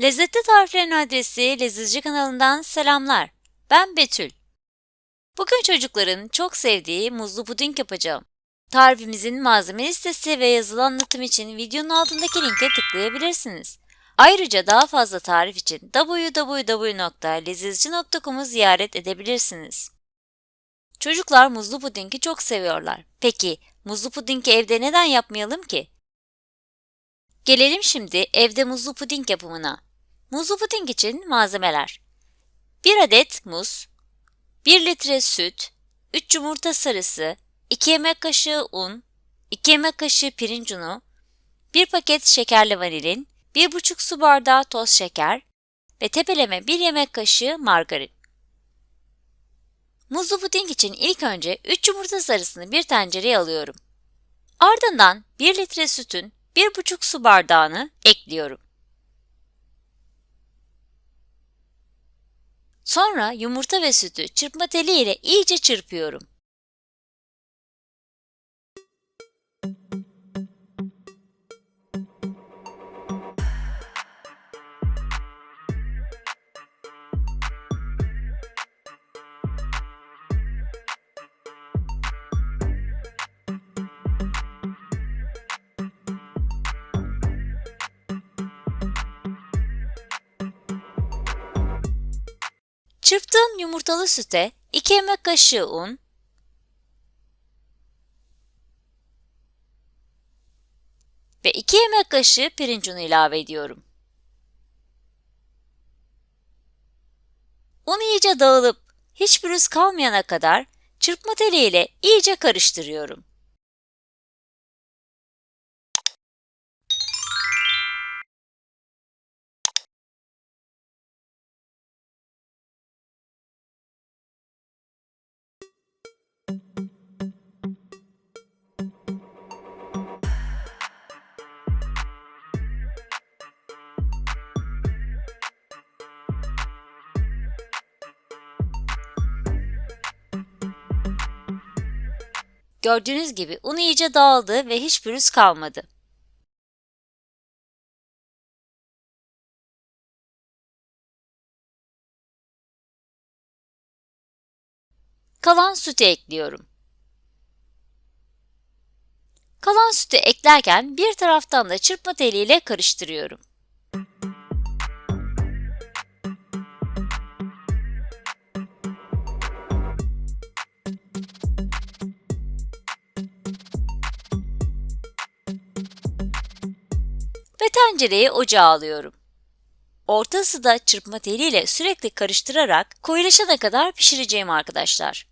Lezzetli Tariflerin adresi Lezzetçi kanalından selamlar. Ben Betül. Bugün çocukların çok sevdiği muzlu puding yapacağım. Tarifimizin malzeme listesi ve yazılı anlatım için videonun altındaki linke tıklayabilirsiniz. Ayrıca daha fazla tarif için www.lezzetçi.com'u ziyaret edebilirsiniz. Çocuklar muzlu pudingi çok seviyorlar. Peki muzlu pudingi evde neden yapmayalım ki? Gelelim şimdi evde muzlu puding yapımına. Muzlu puding için malzemeler 1 adet muz 1 litre süt 3 yumurta sarısı 2 yemek kaşığı un 2 yemek kaşığı pirinç unu 1 paket şekerli vanilin 1,5 su bardağı toz şeker ve tepeleme 1 yemek kaşığı margarin. Muzlu puding için ilk önce 3 yumurta sarısını bir tencereye alıyorum. Ardından 1 litre sütün 1,5 su bardağını ekliyorum. Sonra yumurta ve sütü çırpma teli ile iyice çırpıyorum. Çırptığım yumurtalı süte 2 yemek kaşığı un, ve 2 yemek kaşığı pirinç unu ilave ediyorum. Un iyice dağılıp hiç pürüz kalmayana kadar çırpma teliyle iyice karıştırıyorum. Gördüğünüz gibi un iyice dağıldı ve hiç pürüz kalmadı. Kalan sütü ekliyorum. Kalan sütü eklerken bir taraftan da çırpma teliyle karıştırıyorum. Ve tencereyi ocağa alıyorum. Orta ısıda çırpma teliyle sürekli karıştırarak koyulaşana kadar pişireceğim arkadaşlar.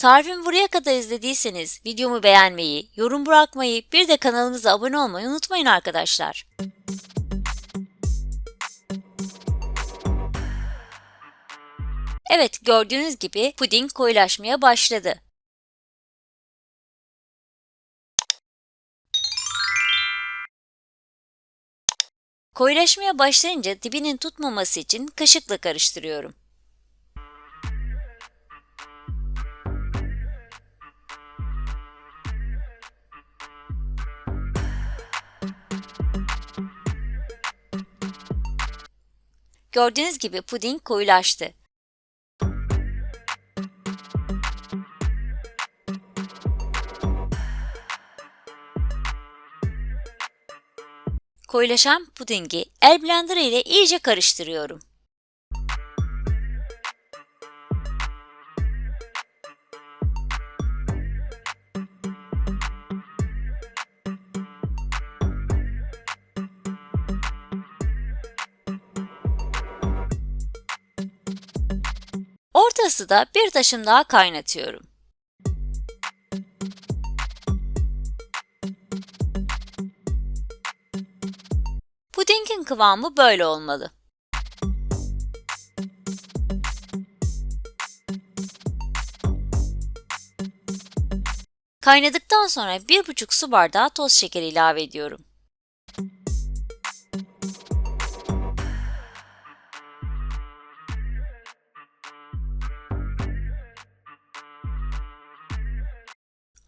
Tarifimi buraya kadar izlediyseniz videomu beğenmeyi, yorum bırakmayı, bir de kanalımıza abone olmayı unutmayın arkadaşlar. Evet gördüğünüz gibi puding koyulaşmaya başladı. Koyulaşmaya başlayınca dibinin tutmaması için kaşıkla karıştırıyorum. Gördüğünüz gibi puding koyulaştı. Koyulaşan pudingi el blender ile iyice karıştırıyorum. Orta ısıda bir taşım daha kaynatıyorum. Kıvamı böyle olmalı. Kaynadıktan sonra 1,5 su bardağı toz şekeri ilave ediyorum.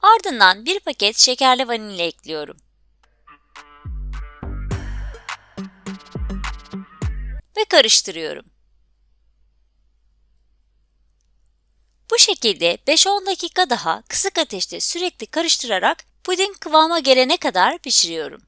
Ardından bir paket şekerli vanilya ekliyorum. Ve karıştırıyorum. Bu şekilde 5-10 dakika daha kısık ateşte sürekli karıştırarak puding kıvama gelene kadar pişiriyorum.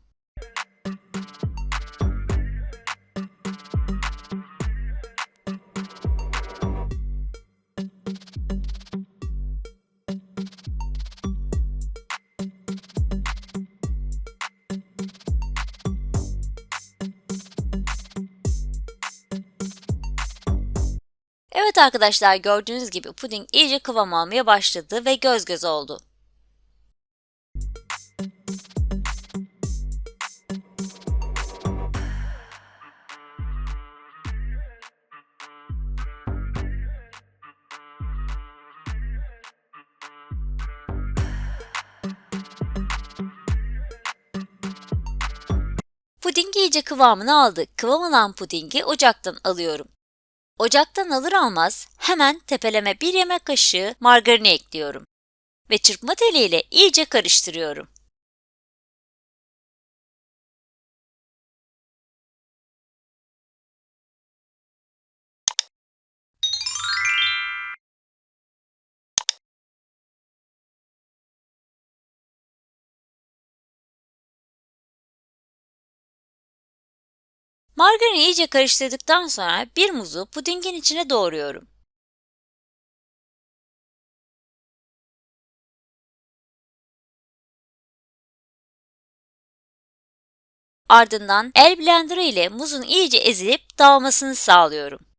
Evet arkadaşlar gördüğünüz gibi puding iyice kıvam almaya başladı ve göz göz oldu. Puding iyice kıvamını aldı. Kıvam alan pudingi ocaktan alıyorum. Ocaktan alır almaz hemen tepeleme bir yemek kaşığı margarini ekliyorum ve çırpma teliyle iyice karıştırıyorum. Margarini iyice karıştırdıktan sonra bir muzu pudingin içine doğruyorum. Ardından el blenderı ile muzun iyice ezilip dağılmasını sağlıyorum.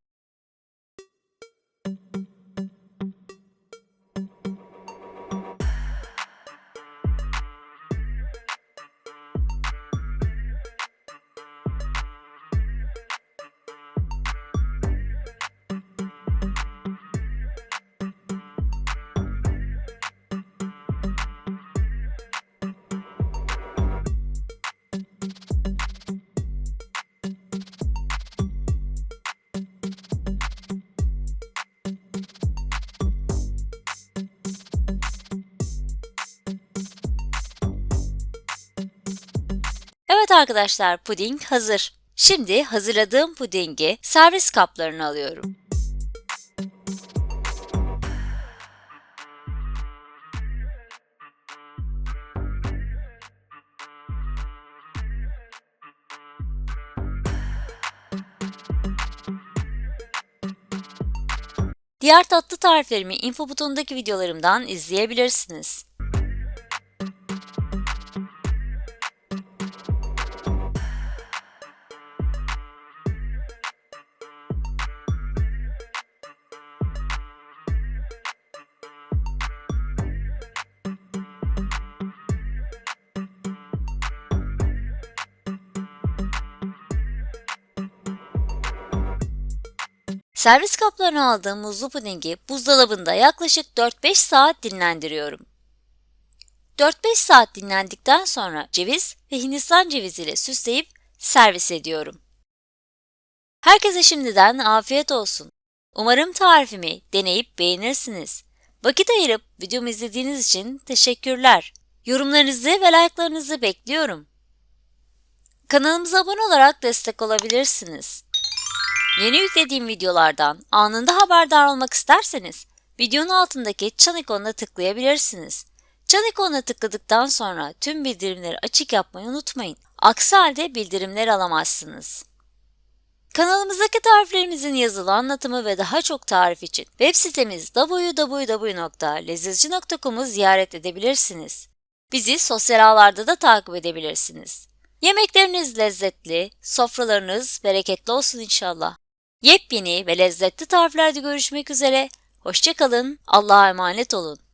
Arkadaşlar puding hazır. Şimdi hazırladığım pudingi servis kaplarına alıyorum. Diğer tatlı tariflerimi info butonundaki videolarımdan izleyebilirsiniz. Servis kaplarına aldığım muzlu pudingi buzdolabında yaklaşık 4-5 saat dinlendiriyorum. 4-5 saat dinlendikten sonra ceviz ve hindistan ceviziyle süsleyip servis ediyorum. Herkese şimdiden afiyet olsun. Umarım tarifimi deneyip beğenirsiniz. Vakit ayırıp videomu izlediğiniz için teşekkürler. Yorumlarınızı ve like'larınızı bekliyorum. Kanalımıza abone olarak destek olabilirsiniz. Yeni yüklediğim videolardan anında haberdar olmak isterseniz videonun altındaki çan ikonuna tıklayabilirsiniz. Çan ikonuna tıkladıktan sonra tüm bildirimleri açık yapmayı unutmayın. Aksi halde bildirimler alamazsınız. Kanalımızdaki tariflerimizin yazılı anlatımı ve daha çok tarif için web sitemiz www.lezzetçi.com'u ziyaret edebilirsiniz. Bizi sosyal ağlarda da takip edebilirsiniz. Yemekleriniz lezzetli, sofralarınız bereketli olsun inşallah. Yepyeni ve lezzetli tariflerde görüşmek üzere. Hoşçakalın, Allah'a emanet olun.